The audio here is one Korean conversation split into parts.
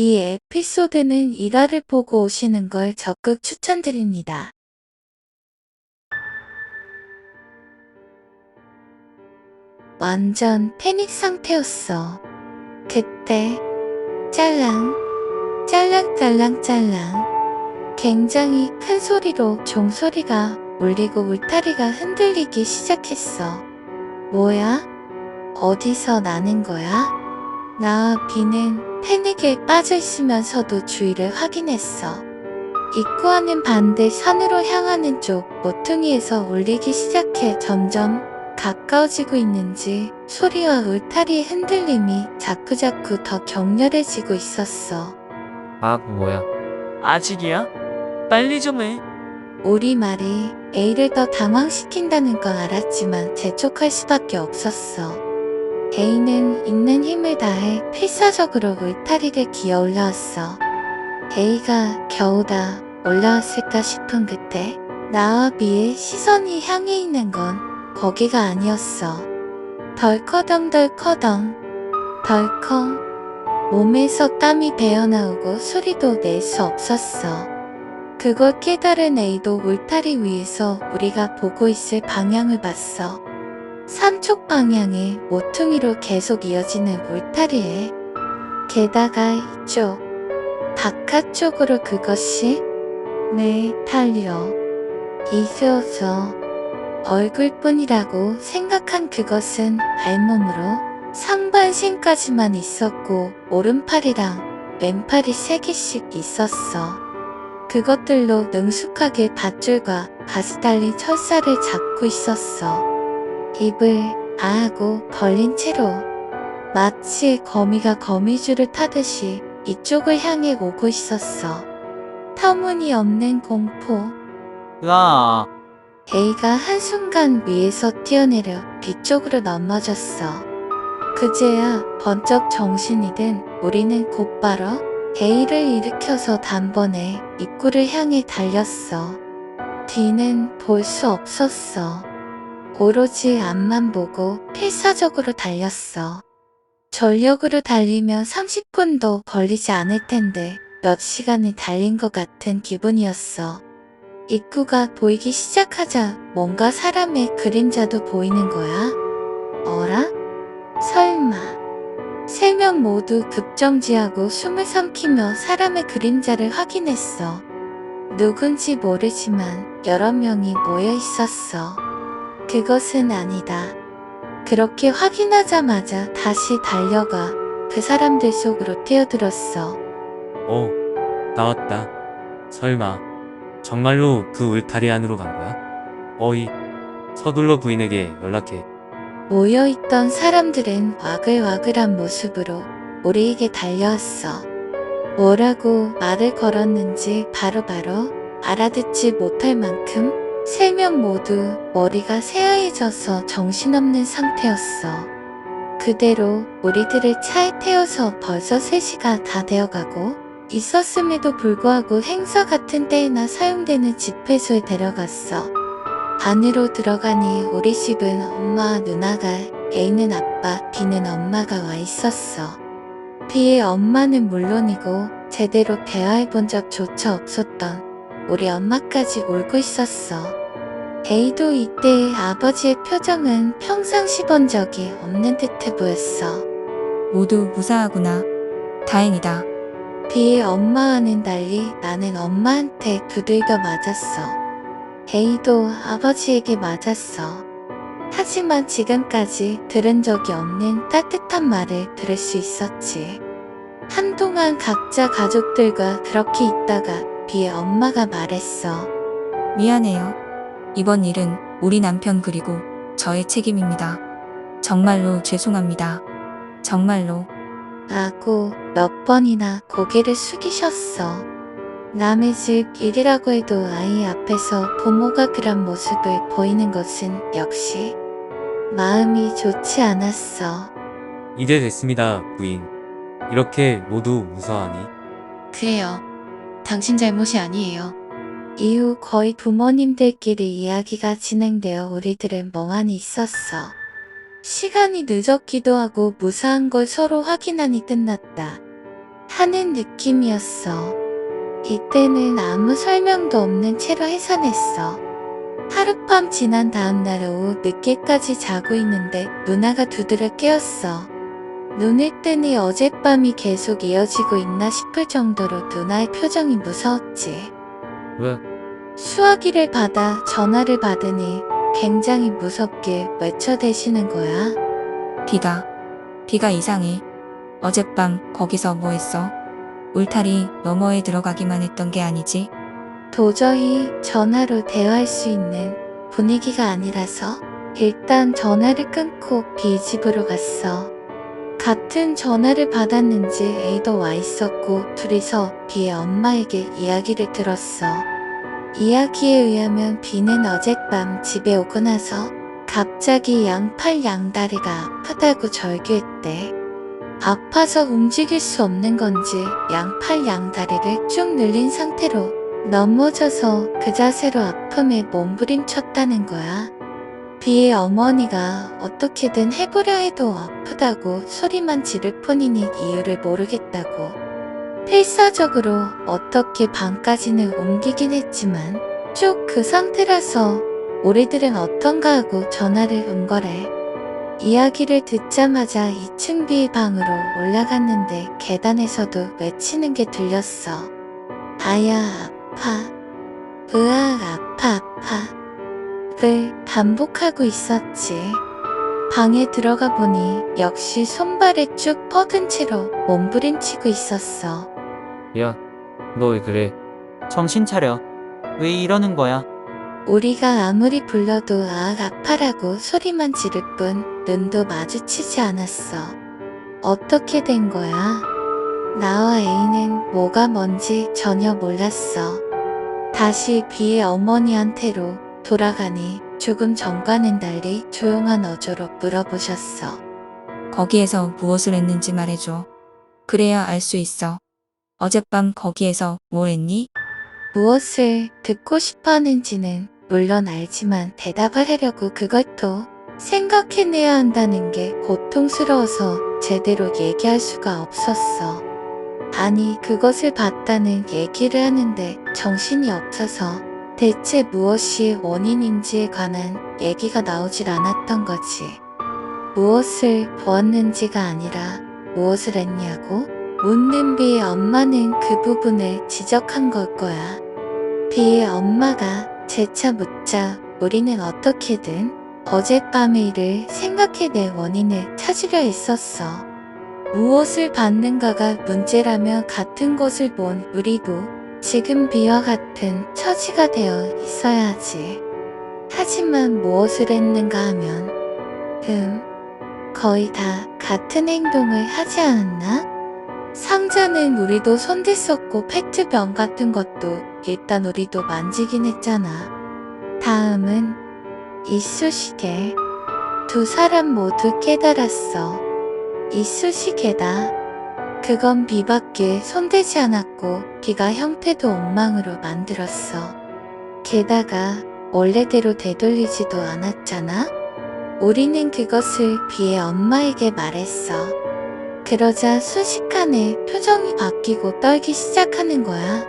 이 에피소드는 일화를 보고 오시는 걸 적극 추천드립니다. 완전 패닉 상태였어. 그때 짤랑 짤랑 짤랑 짤랑 굉장히 큰 소리로 종소리가 울리고 울타리가 흔들리기 시작했어. 뭐야? 어디서 나는 거야? 나와 비는 패닉에 빠져 있으면서도 주위를 확인했어. 입구와는 반대 산으로 향하는 쪽 모퉁이에서 울리기 시작해 점점 가까워지고 있는지 소리와 울타리의 흔들림이 자꾸자꾸 더 격렬해지고 있었어. 아, 뭐야. 아직이야? 빨리 좀 해. 우리 말이 A를 더 당황시킨다는 걸 알았지만 재촉할 수밖에 없었어. A는 있는 힘을 다해 필사적으로 울타리를 기어 올라왔어. A가 겨우 다 올라왔을까 싶은 그때 나와 비의 시선이 향해 있는 건 거기가 아니었어. 덜커덩덜커덩 덜컹 몸에서 땀이 배어나오고 소리도 낼 수 없었어. 그걸 깨달은 A도 울타리 위에서 우리가 보고 있을 방향을 봤어. 산쪽 방향의 모퉁이로 계속 이어지는 울타리에 게다가 이쪽 바깥쪽으로 그것이 네 달려 있어서 얼굴뿐이라고 생각한 그것은 발몸으로 상반신까지만 있었고 오른팔이랑 왼팔이 세 개씩 있었어. 그것들로 능숙하게 밧줄과 가스 달린 철사를 잡고 있었어. 입을 아하고 벌린 채로 마치 거미가 거미줄을 타듯이 이쪽을 향해 오고 있었어. 터무니없는 공포. 으아. A가 한순간 위에서 뛰어내려 뒤쪽으로 넘어졌어. 그제야 번쩍 정신이 든 우리는 곧바로 A를 일으켜서 단번에 입구를 향해 달렸어. 뒤는 볼 수 없었어. 오로지 앞만 보고 필사적으로 달렸어. 전력으로 달리면 30분도 걸리지 않을 텐데 몇 시간을 달린 것 같은 기분이었어. 입구가 보이기 시작하자 뭔가 사람의 그림자도 보이는 거야. 어라? 설마. 세 명 모두 급정지하고 숨을 삼키며 사람의 그림자를 확인했어. 누군지 모르지만 여러 명이 모여 있었어. 그것은 아니다. 그렇게 확인하자마자 다시 달려가 그 사람들 속으로 뛰어들었어. 오, 나왔다. 설마, 정말로 그 울타리 안으로 간 거야? 어이, 서둘러 부인에게 연락해. 모여있던 사람들은 와글와글한 모습으로 우리에게 달려왔어. 뭐라고 말을 걸었는지 바로바로 알아듣지 못할 만큼 세 명 모두 머리가 새하얘져서 정신없는 상태였어. 그대로 우리들을 차에 태워서 벌써 3시가 다 되어가고 있었음에도 불구하고 행사 같은 때에나 사용되는 집회소에 데려갔어. 안으로 들어가니 우리 집은 엄마와 누나가, A는 아빠, B는 엄마가 와 있었어. B의 엄마는 물론이고 제대로 대화해 본 적조차 없었던 우리 엄마까지 울고 있었어. A도 이때의 아버지의 표정은 평상시 본 적이 없는 듯해 보였어. 모두 무사하구나. 다행이다. B의 엄마와는 달리 나는 엄마한테 두들겨 맞았어. A도 아버지에게 맞았어. 하지만 지금까지 들은 적이 없는 따뜻한 말을 들을 수 있었지. 한동안 각자 가족들과 그렇게 있다가 B의 엄마가 말했어. 미안해요. 이번 일은 우리 남편 그리고 저의 책임입니다. 정말로 죄송합니다. 정말로 라고 몇 번이나 고개를 숙이셨어. 남의 집 일이라고 해도 아이 앞에서 부모가 그런 모습을 보이는 것은 역시 마음이 좋지 않았어. 이제 됐습니다, 부인. 이렇게 모두 무사하니? 그래요. 당신 잘못이 아니에요. 이후 거의 부모님들끼리 이야기가 진행되어 우리들은 멍하니 있었어. 시간이 늦었기도 하고 무사한 걸 서로 확인하니 끝났다. 하는 느낌이었어. 이때는 아무 설명도 없는 채로 해산했어. 하룻밤 지난 다음날 오후 늦게까지 자고 있는데 누나가 두드려 깨웠어. 눈을 뜨니 어젯밤이 계속 이어지고 있나 싶을 정도로 누나의 표정이 무서웠지. 왜? 수화기를 받아 전화를 받으니 굉장히 무섭게 외쳐대시는 거야. 비가, 비가 이상해. 어젯밤 거기서 뭐 했어? 울타리 너머에 들어가기만 했던 게 아니지? 도저히 전화로 대화할 수 있는 분위기가 아니라서 일단 전화를 끊고 비 집으로 갔어. 같은 전화를 받았는지 A도 와 있었고 둘이서 비의 엄마에게 이야기를 들었어. 이야기에 의하면 비는 어젯밤 집에 오고 나서 갑자기 양팔 양다리가 아프다고 절규했대. 아파서 움직일 수 없는 건지 양팔 양다리를 쭉 늘린 상태로 넘어져서 그 자세로 아픔에 몸부림쳤다는 거야. 비의 어머니가 어떻게든 해보려 해도 아프다고 소리만 지를 뿐이니 이유를 모르겠다고. 필사적으로 어떻게 방까지는 옮기긴 했지만 쭉 그 상태라서 우리들은 어떤가 하고 전화를 온 거래. 이야기를 듣자마자 2층 비 방으로 올라갔는데 계단에서도 외치는 게 들렸어. 아야 아파. 으악 아파 아파. 를 반복하고 있었지. 방에 들어가 보니 역시 손발에 쭉 뻗은 채로 몸부림치고 있었어. 야, 너 왜 그래? 정신 차려. 왜 이러는 거야? 우리가 아무리 불러도 아악 아파라고 소리만 지를 뿐 눈도 마주치지 않았어. 어떻게 된 거야? 나와 A는 뭐가 뭔지 전혀 몰랐어. 다시 비의 어머니한테로 돌아가니 조금 전과는 달리 조용한 어조로 물어보셨어. 거기에서 무엇을 했는지 말해줘. 그래야 알 수 있어. 어젯밤 거기에서 뭘 했니? 무엇을 듣고 싶어 하는지는 물론 알지만 대답을 하려고 그것도 생각해내야 한다는 게 고통스러워서 제대로 얘기할 수가 없었어. 아니, 그것을 봤다는 얘기를 하는데 정신이 없어서 대체 무엇이 원인인지에 관한 얘기가 나오질 않았던 거지. 무엇을 보았는지가 아니라 무엇을 했냐고? 묻는 비의 엄마는 그 부분을 지적한 걸 거야. 비의 엄마가 재차 묻자 우리는 어떻게든 어젯밤의 일을 생각해내 원인을 찾으려 했었어. 무엇을 받는가가 문제라면 같은 것을 본 우리도 지금 비와 같은 처지가 되어 있어야 하지. 하지만 무엇을 했는가 하면, 음, 거의 다 같은 행동을 하지 않았나? 상자는 우리도 손댔었고 페트병 같은 것도 일단 우리도 만지긴 했잖아. 다음은 이쑤시개. 두 사람 모두 깨달았어. 이쑤시개다. 그건 비밖에 손대지 않았고 비가 형태도 엉망으로 만들었어. 게다가 원래대로 되돌리지도 않았잖아. 우리는 그것을 비의 엄마에게 말했어. 그러자 순식간에 표정이 바뀌고 떨기 시작하는 거야.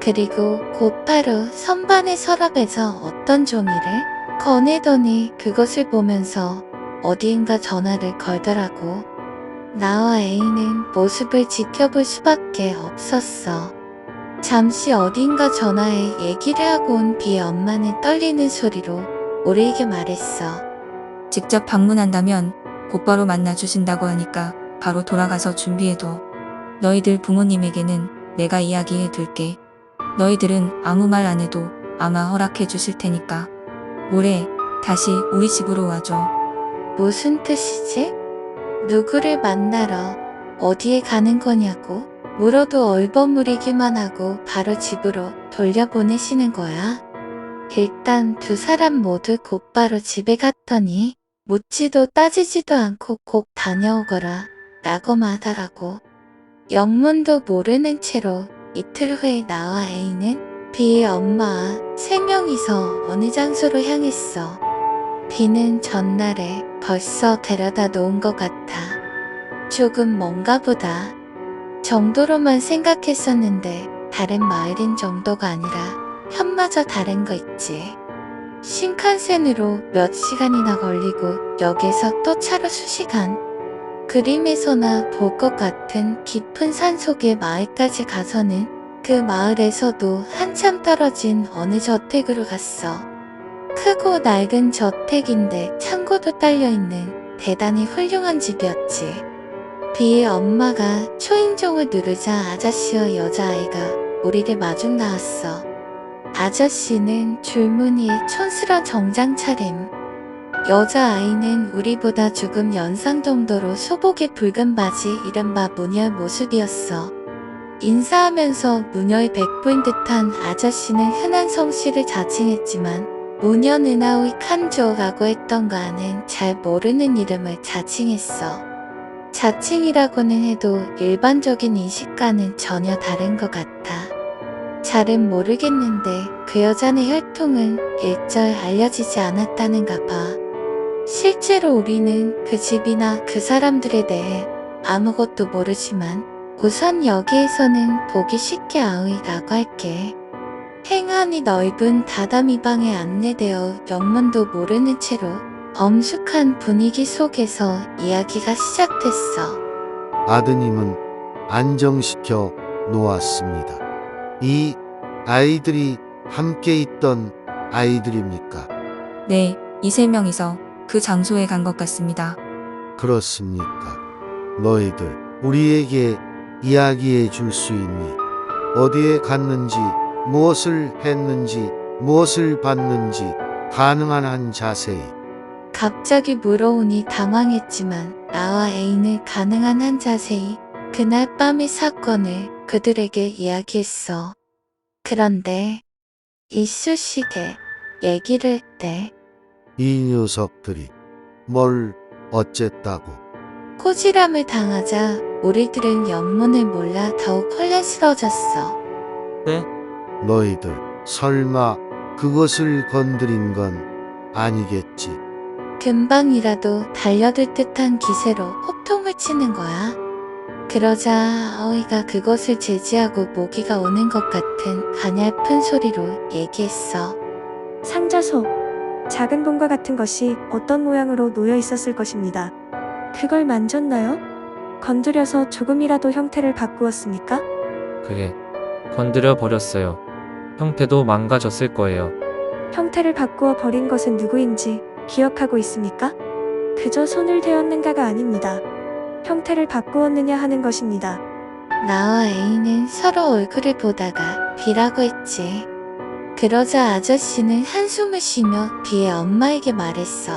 그리고 곧바로 선반의 서랍에서 어떤 종이를 꺼내더니 그것을 보면서 어디인가 전화를 걸더라고. 나와 A는 모습을 지켜볼 수밖에 없었어. 잠시 어딘가 전화에 얘기를 하고 온 비의 엄마는 떨리는 소리로 우리에게 말했어. 직접 방문한다면 곧바로 만나주신다고 하니까 바로 돌아가서 준비해둬. 너희들 부모님에게는 내가 이야기해 둘게. 너희들은 아무 말 안 해도 아마 허락해 주실 테니까. 모레 다시 우리 집으로 와줘. 무슨 뜻이지? 누구를 만나러 어디에 가는 거냐고 물어도 얼버무리기만 하고 바로 집으로 돌려보내시는 거야. 일단 두 사람 모두 곧바로 집에 갔더니 묻지도 따지지도 않고 꼭 다녀오거라 라고만 하더라고. 영문도 모르는 채로 이틀 후에 나와 A는 B의 엄마와 세 명이서 어느 장소로 향했어. 비는 전날에 벌써 데려다 놓은 것 같아. 조금 먼가 보다. 정도로만 생각했었는데 다른 마을인 정도가 아니라 현마저 다른 거 있지. 신칸센으로 몇 시간이나 걸리고 역에서 또 차로 수시간. 그림에서나 볼 것 같은 깊은 산 속의 마을까지 가서는 그 마을에서도 한참 떨어진 어느 저택으로 갔어. 크고 낡은 저택인데 창고도 딸려있는 대단히 훌륭한 집이었지. 비의 엄마가 초인종을 누르자 아저씨와 여자아이가 우리를 마중 나왔어. 아저씨는 줄무늬에 촌스런 정장 차림. 여자아이는 우리보다 조금 연상 정도로 소복의 붉은 바지 이른바 무녀 모습이었어. 인사하면서 무녀의 백부인 듯한 아저씨는 흔한 성씨를 자칭했지만 무녀 느나우이 칸조라고 했던가는 잘 모르는 이름을 자칭했어. 자칭이라고는 해도 일반적인 인식과는 전혀 다른 것 같아. 잘은 모르겠는데 그 여자의 혈통은 일절 알려지지 않았다는가 봐. 실제로 우리는 그 집이나 그 사람들에 대해 아무것도 모르지만 우선 여기에서는 보기 쉽게 아우이라고 할게. 행안이 넓은 다다미 방에 안내되어 영문도 모르는 채로 엄숙한 분위기 속에서 이야기가 시작됐어. 아드님은 안정시켜 놓았습니다. 이 아이들이 함께 있던 아이들입니까? 네, 이 세 명이서 그 장소에 간 것 같습니다. 그렇습니까? 너희들 우리에게 이야기해 줄 수 있니? 어디에 갔는지, 무엇을 했는지, 무엇을 봤는지 가능한 한 자세히. 갑자기 물어오니 당황했지만 나와 애인을 가능한 한 자세히 그날 밤의 사건을 그들에게 이야기했어. 그런데 이쑤시개 얘기를 했대. 이 녀석들이 뭘 어쨌다고? 꼬지람을 당하자 우리들은 영문을 몰라 더욱 혼란스러워졌어. 네, 너희들 설마 그것을 건드린 건 아니겠지? 금방이라도 달려들 듯한 기세로 호통을 치는 거야. 그러자 어이가 그것을 제지하고 모기가 오는 것 같은 가냘픈 소리로 얘기했어. 상자 속 작은 bom과 같은 것이 어떤 모양으로 놓여 있었을 것입니다. 그걸 만졌나요? 건드려서 조금이라도 형태를 바꾸었습니까? 그게 건드려 버렸어요. 형태도 망가졌을 거예요. 형태를 바꾸어 버린 것은 누구인지 기억하고 있습니까? 그저 손을 대었는가가 아닙니다. 형태를 바꾸었느냐 하는 것입니다. 나와 애인은 서로 얼굴을 보다가 비라고 했지. 그러자 아저씨는 한숨을 쉬며 비의 엄마에게 말했어.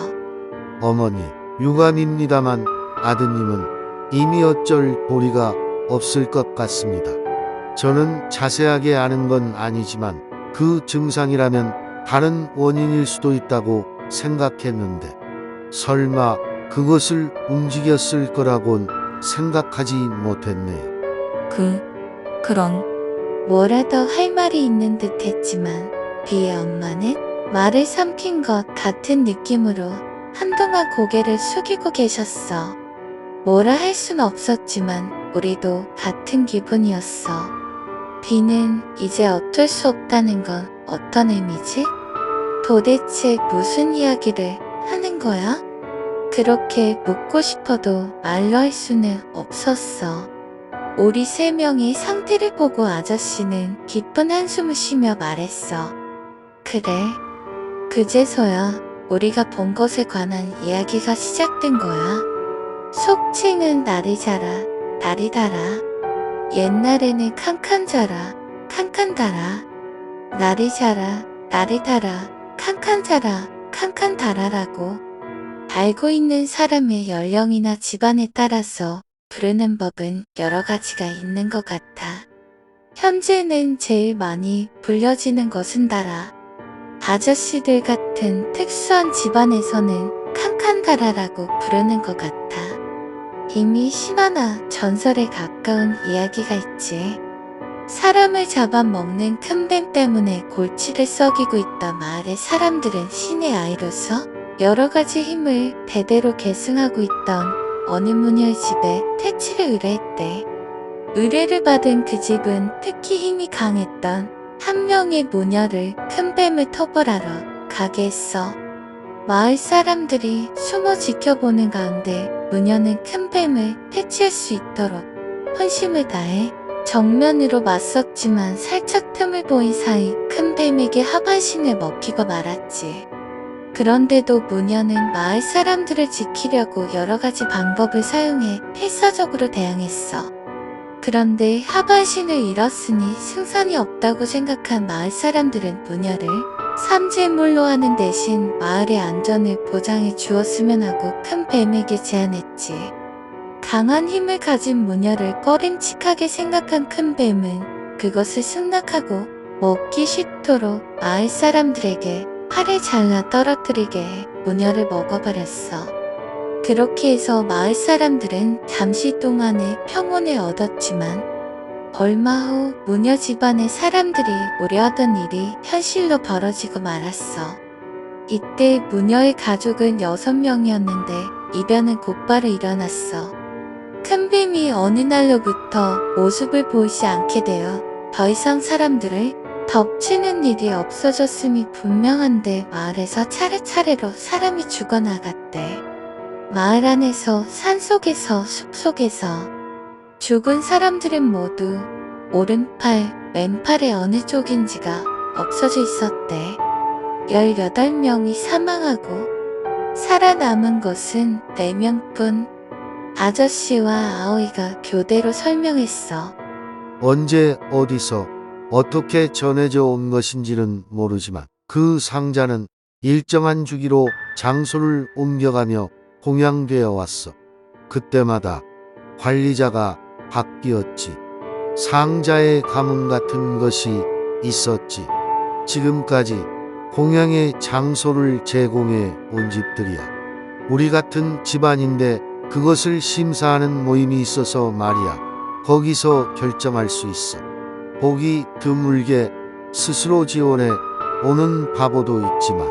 어머니, 유감입니다만 아드님은 이미 어쩔 도리가 없을 것 같습니다. 저는 자세하게 아는 건 아니지만 그 증상이라면 다른 원인일 수도 있다고 생각했는데 설마 그것을 움직였을 거라곤 생각하지 못했네요. 그, 그런, 뭐라도 할 말이 있는 듯 했지만 비의 엄마는 말을 삼킨 것 같은 느낌으로 한동안 고개를 숙이고 계셨어. 뭐라 할 순 없었지만 우리도 같은 기분이었어. 비는 이제 어쩔 수 없다는 건 어떤 의미지? 도대체 무슨 이야기를 하는 거야? 그렇게 묻고 싶어도 말로 할 수는 없었어. 우리 세 명이 상태를 보고 아저씨는 깊은 한숨을 쉬며 말했어. 그래. 그제서야 우리가 본 것에 관한 이야기가 시작된 거야. 속칭은 날이 자라, 날이 달아. 옛날에는 칸칸 자라, 칸칸 달아. 날이 자라, 날이 달아, 칸칸 자라, 칸칸 달아라고. 알고 있는 사람의 연령이나 집안에 따라서 부르는 법은 여러 가지가 있는 것 같아. 현재는 제일 많이 불려지는 것은 달아. 아저씨들 같은 특수한 집안에서는 칸칸다라라고 부르는 것 같아. 이미 신화나 전설에 가까운 이야기가 있지. 사람을 잡아먹는 큰 뱀 때문에 골치를 썩이고 있던 마을의 사람들은 신의 아이로서 여러 가지 힘을 대대로 계승하고 있던 어느 무녀의 집에 퇴치를 의뢰했대. 의뢰를 받은 그 집은 특히 힘이 강했던 한 명의 모녀를 큰 뱀을 토벌하러 가게 했어. 마을 사람들이 숨어 지켜보는 가운데 무녀는 큰 뱀을 퇴치할 수 있도록 헌심을 다해 정면으로 맞섰지만 살짝 틈을 보인 사이 큰 뱀에게 하반신을 먹히고 말았지. 그런데도 무녀는 마을 사람들을 지키려고 여러 가지 방법을 사용해 필사적으로 대항했어. 그런데 하반신을 잃었으니 승산이 없다고 생각한 마을 사람들은 무녀를 삼질물로 하는 대신 마을의 안전을 보장해 주었으면 하고 큰 뱀에게 제안했지. 강한 힘을 가진 무녀를 꺼림칙하게 생각한 큰 뱀은 그것을 승낙하고 먹기 쉽도록 마을 사람들에게 팔을 잘라 떨어뜨리게 해 무녀를 먹어버렸어. 그렇게 해서 마을 사람들은 잠시 동안의 평온을 얻었지만 얼마 후 무녀 집안의 사람들이 우려하던 일이 현실로 벌어지고 말았어. 이때 무녀의 가족은 여섯 명이었는데 이변은 곧바로 일어났어. 큰 뱀이 어느 날로부터 모습을 보이지 않게 되어 더 이상 사람들을 덮치는 일이 없어졌음이 분명한데 마을에서 차례차례로 사람이 죽어나갔대. 마을 안에서 산 속에서 숲 속에서 죽은 사람들은 모두 오른팔, 왼팔의 어느 쪽인지가 없어져 있었대. 18명이 사망하고 살아남은 것은 4명뿐 아저씨와 아오이가 교대로 설명했어. 언제 어디서 어떻게 전해져 온 것인지는 모르지만 그 상자는 일정한 주기로 장소를 옮겨가며 공양되어 왔어. 그때마다 관리자가 바뀌었지. 상자에 가문 같은 것이 있었지. 지금까지 공양의 장소를 제공해 온 집들이야. 우리 같은 집안인데 그것을 심사하는 모임이 있어서 말이야. 거기서 결정할 수 있어. 보기 드물게 스스로 지원해 오는 바보도 있지만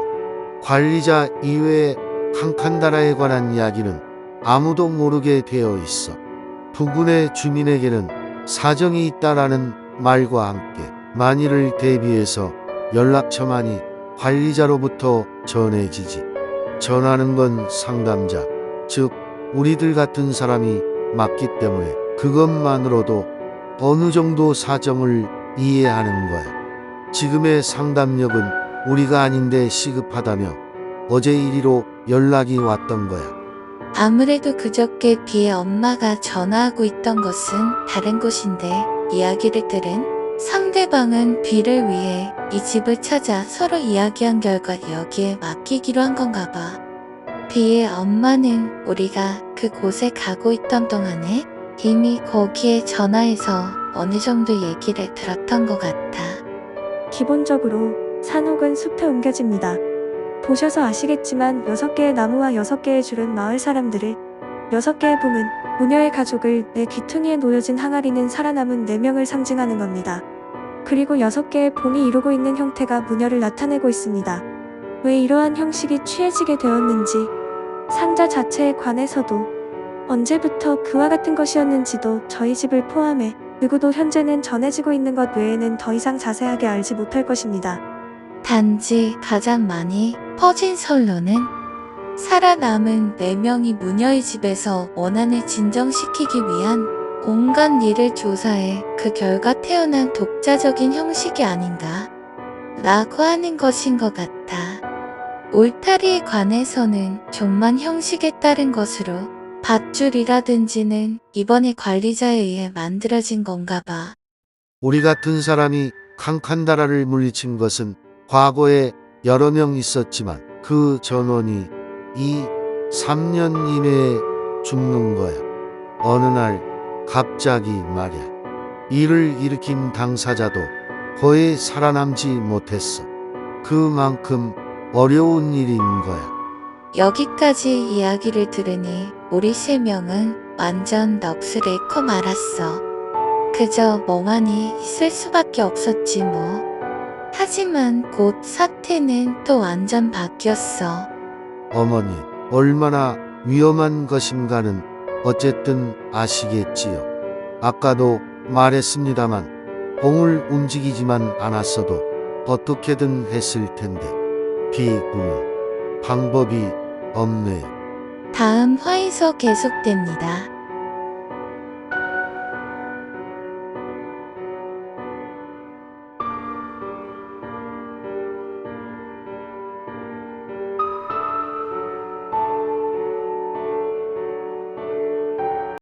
관리자 이외에 칸칸다라에 관한 이야기는 아무도 모르게 되어 있어. 부근의 주민에게는 사정이 있다라는 말과 함께 만일을 대비해서 연락처만이 관리자로부터 전해지지. 전하는 건 상담자, 즉 우리들 같은 사람이 맞기 때문에 그것만으로도 어느 정도 사정을 이해하는 거야. 지금의 상담력은 우리가 아닌데 시급하다며 어제 이리로 연락이 왔던 거야. 아무래도 그저께 비의 엄마가 전화하고 있던 것은 다른 곳인데 이야기를 들은 상대방은 비를 위해 이 집을 찾아 서로 이야기한 결과 여기에 맡기기로 한 건가 봐. 비의 엄마는 우리가 그곳에 가고 있던 동안에 이미 거기에 전화해서 어느 정도 얘기를 들었던 것 같아. 기본적으로 산옥은 숲에 옮겨집니다. 보셔서 아시겠지만 6개의 나무와 6개의 줄은 마을 사람들을 6개의 봄은 무녀의 가족을 내 귀퉁이에 놓여진 항아리는 살아남은 4명을 상징하는 겁니다. 그리고 6개의 봄이 이루고 있는 형태가 무녀를 나타내고 있습니다. 왜 이러한 형식이 취해지게 되었는지 상자 자체에 관해서도 언제부터 그와 같은 것이었는지도 저희 집을 포함해 누구도 현재는 전해지고 있는 것 외에는 더 이상 자세하게 알지 못할 것입니다. 단지 가장 많이 퍼진 설로는 살아남은 4명이 무녀의 집에서 원한을 진정시키기 위한 온갖 일을 조사해 그 결과 태어난 독자적인 형식이 아닌가 라고 하는 것인 것 같아. 울타리에 관해서는 종만 형식에 따른 것으로 밧줄이라든지는 이번에 관리자에 의해 만들어진 건가 봐. 우리 같은 사람이 칸칸다라를 물리친 것은 과거에 여러 명 있었지만 그 전원이 이 3년 이내에 죽는 거야. 어느 날 갑자기 말이야. 이를 일으킨 당사자도 거의 살아남지 못했어. 그만큼 어려운 일인 거야. 여기까지 이야기를 들으니 우리 세 명은 완전 넋을 잃고 말았어. 그저 멍하니 있을 수밖에 없었지 뭐. 하지만 곧 사태는 또 완전 바뀌었어. 어머니, 얼마나 위험한 것인가는 어쨌든 아시겠지요. 아까도 말했습니다만 공을 움직이지만 않았어도 어떻게든 했을 텐데 비구는 방법이 없네요. 다음 화에서 계속됩니다.